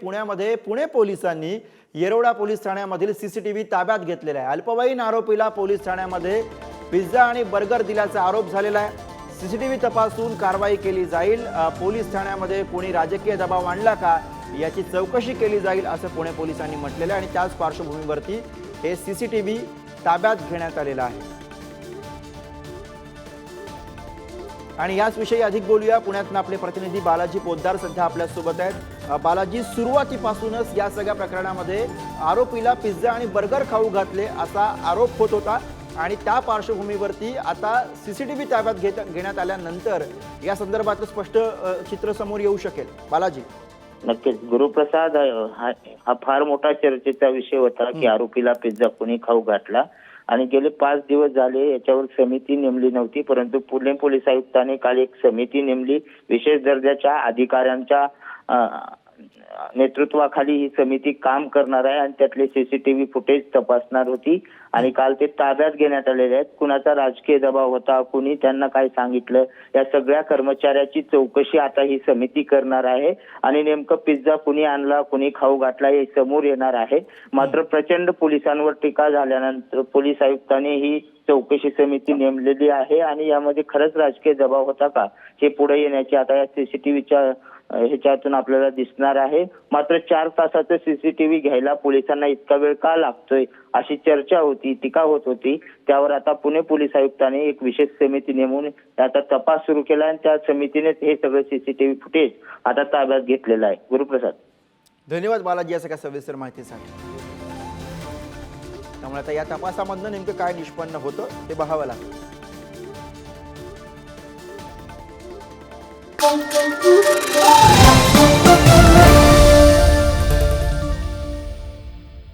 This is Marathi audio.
पुण्यामध्ये पुणे पोलिसांनी येरवडा पोलीस ठाण्यामधील सी सी टी व्ही ताब्यात घेतलेला आहे. अल्पवयीन आरोपीला पोलीस ठाण्यामध्ये पिझ्झा आणि बर्गर दिल्याचा आरोप झालेला आहे. सी सी टी व्ही तपासून कारवाई केली जाईल. पोलीस ठाण्यामध्ये कोणी राजकीय दबाव आणला का याची चौकशी केली जाईल असं पुणे पोलिसांनी म्हटलेलं आहे आणि त्याच पार्श्वभूमीवरती हे सी सी टी व्ही ताब्यात घेण्यात आलेलं आहे. आणि याच विषयी अधिक बोलूया. पुण्यातून आपले प्रतिनिधी बालाजी पोद्दार सध्या आपल्यासोबत आहेत. बालाजी सुरुवातीपासूनच या सगळ्या प्रकरणामध्ये आरोपीला पिझ्झा आणि बर्गर खाऊ घातले असा आरोप होत होता. आणि त्या पार्श्वभूमीवरती आता सीसीटीव्ही ताब्यात घेत घेण्यात आल्यानंतर या संदर्भातलं स्पष्ट चित्र समोर येऊ शकेल. बालाजी. नक्कीच. गुरुप्रसाद हा फार मोठा चर्चेचा विषय होता की आरोपीला पिझ्झा कोणी खाऊ घातला. आणि गेले पाच दिवस झाले याच्यावर समिती नेमली नव्हती परंतु पुणे पोलीस आयुक्तांनी काल एक समिती नेमली. विशेष दर्जाच्या अधिकाऱ्यांच्या नेतृत्वाखाली ही समिती काम करणार आहे आणि त्यातले सीसीटीव्ही फुटेज तपासणार होती. आणि काल ते ताब्यात घेण्यात आलेले आहेत. कुणाचा राजकीय दबाव होता कुणी त्यांना काय सांगितलं या सगळ्या कर्मचाऱ्याची चौकशी आता ही समिती करणार आहे. आणि नेमकं पिझ्झा कुणी आणला कुणी खाऊ घातला हे समोर येणार आहे. मात्र प्रचंड पोलिसांवर टीका झाल्यानंतर पोलीस आयुक्तांनी ही चौकशी समिती नेमलेली आहे. आणि यामध्ये खरंच राजकीय दबाव होता का हे पुढे येण्याची आता या सीसीटीव्हीच्या ह्याच्यातून आपल्याला दिसणार आहे. मात्र चार तासाचं सीसीटीव्ही घ्यायला पोलिसांना इतका वेळ का लागतोय? अशी चर्चा होती टीका होत होती. त्यावर आता पुणे पोलीस आयुक्तांनी एक विशेष समिती नेमून त्याचा तपास सुरू केला आणि त्या समितीने हे सगळं सीसीटीव्ही फुटेज आता ताब्यात घेतलेलं आहे. गुरुप्रसाद. धन्यवाद बालाजी या सगळ्या सविस्तर माहितीसाठी. त्यामुळे आता या तपासामधनं नेमकं काय निष्पन्न होतं ते पाहावं लागेल. Thank you.